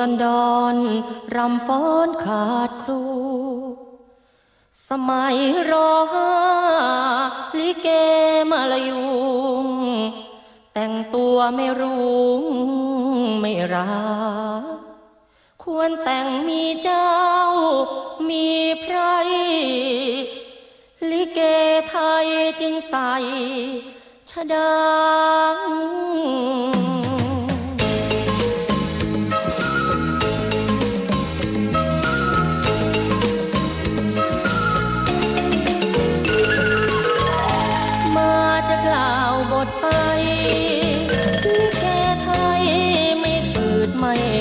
ดอนดอนรำฟ้อนขาดครู สมัยรอห้าลิเกมาลายุง แต่งตัวไม่รุ้งไม่รักควรแต่งมีเจ้ามีไพรลิเกไทยจึงใส่ชดามา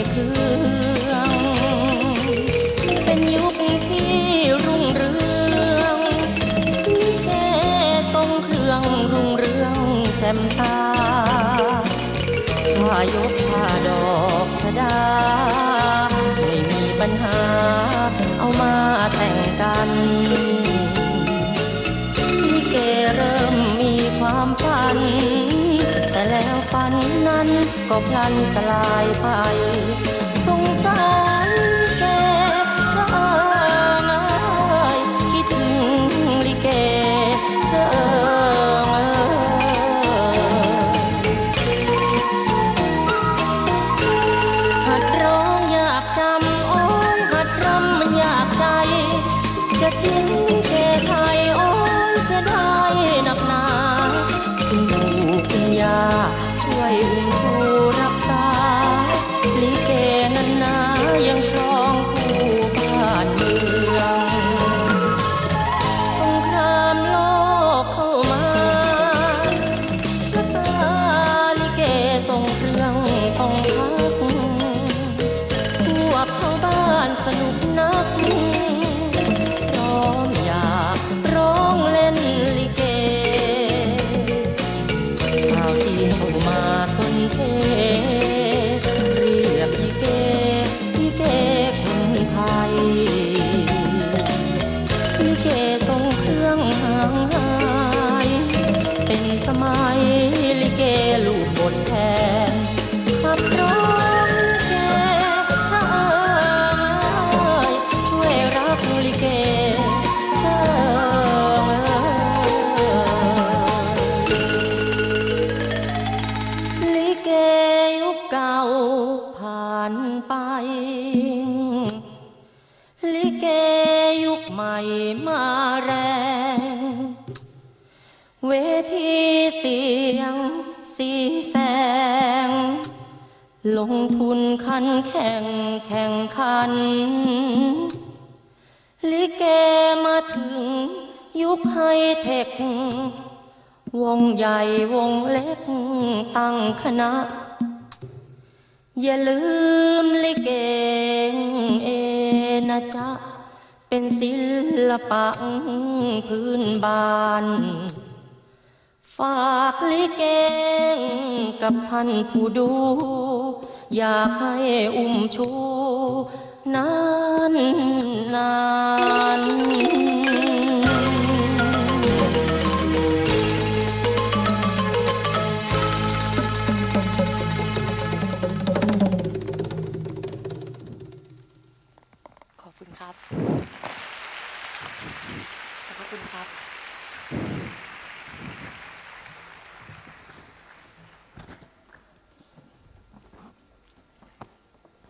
เคือง เป็นยุคที่รุ่งเรืองลิเกทรงเครื่องรุ่งเรืองแจ่มตาผ้ายกผ้าดอกชดา ไม่มีปัญหาเอามาแต่งกัน ฝันนั้นก็พลันสลายไป สงสารแกชะอายคิดถึงลิเกเชอเอยหัดร้องอยากจำโอ้ยหัดรำมันอยากใจ จะทิ้ง ม่มาแรง เวทีเสียงสีแสง ลงทุนคันแข่งแข่งขัน ลิเกมาถึงยุคไฮเทควงใหญ่วงเล็กตั้งคณะ อย่าลืมลิเกเอนะจ๊ะ เป็นศิลปะพื้นบ้าน ฝากลิเกงกับท่านผู้ดู อยากให้อุ้มชูนานนาน